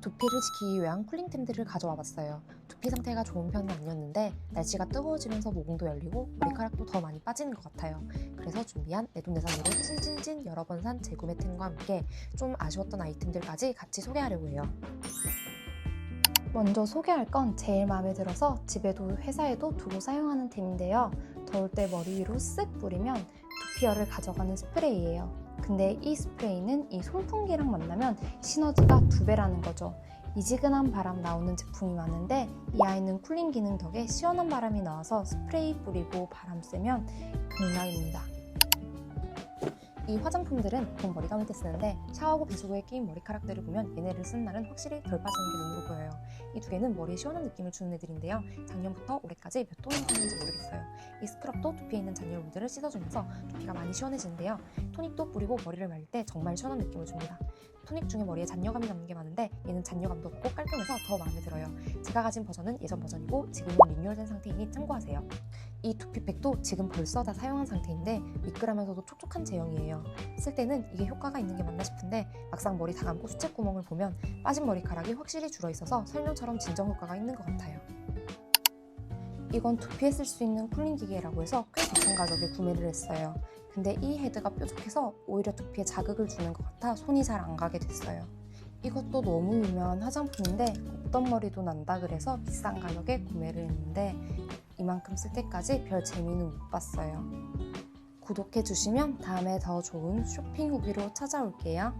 두피를 지키기 위한 쿨링템들을 가져와 봤어요. 두피 상태가 좋은 편은 아니었는데 날씨가 뜨거워지면서 모공도 열리고 머리카락도 더 많이 빠지는 것 같아요. 그래서 준비한 내돈내산으로 찐찐찐 여러 번 산 재구매 템과 함께 좀 아쉬웠던 아이템들까지 같이 소개하려고 해요. 먼저 소개할 건 제일 마음에 들어서 집에도 회사에도 두고 사용하는 템인데요. 더울 때 머리 위로 쓱 뿌리면 두피열을 가져가는 스프레이예요. 근데 이 스프레이는 이 송풍기랑 만나면 시너지가 두 배라는 거죠. 미지근한 바람 나오는 제품이 많은데 이 아이는 쿨링 기능 덕에 시원한 바람이 나와서 스프레이 뿌리고 바람 쐬면 극락입니다. 이 화장품들은 보통 머리 감을 때 쓰는데 샤워하고 배수 후에 끼인 머리카락들을 보면 얘네를 쓴 날은 확실히 덜 빠지는 게 눈으로 보여요. 이 두 개는 머리에 시원한 느낌을 주는 애들인데요. 작년부터 올해까지 몇 통이 썼는지 모르겠어요. 이 스크럽도 두피에 있는 잔여 물들을 씻어주면서 두피가 많이 시원해지는데요. 토닉도 뿌리고 머리를 말릴 때 정말 시원한 느낌을 줍니다. 토닉 중에 머리에 잔여감이 남는 게 많은데 얘는 잔여감도 없고 깔끔해서 더 마음에 들어요. 제가 가진 버전은 예전 버전이고 지금은 리뉴얼된 상태이니 참고하세요. 이 두피팩도 지금 벌써 다 사용한 상태인데 미끌하면서도 촉촉한 제형이에요. 쓸 때는 이게 효과가 있는 게 맞나 싶은데 막상 머리 다 감고 수채 구멍을 보면 빠진 머리카락이 확실히 줄어 있어서 설명처럼 진정 효과가 있는 것 같아요. 이건 두피에 쓸 수 있는 쿨링 기계라고 해서 꽤 비싼 가격에 구매를 했어요. 근데 이 헤드가 뾰족해서 오히려 두피에 자극을 주는 것 같아 손이 잘 안 가게 됐어요. 이것도 너무 유명한 화장품인데 없던 머리도 난다 그래서 비싼 가격에 구매를 했는데 이만큼 쓸 때까지 별 재미는 못 봤어요. 구독해 주시면 다음에 더 좋은 쇼핑 후기로 찾아올게요.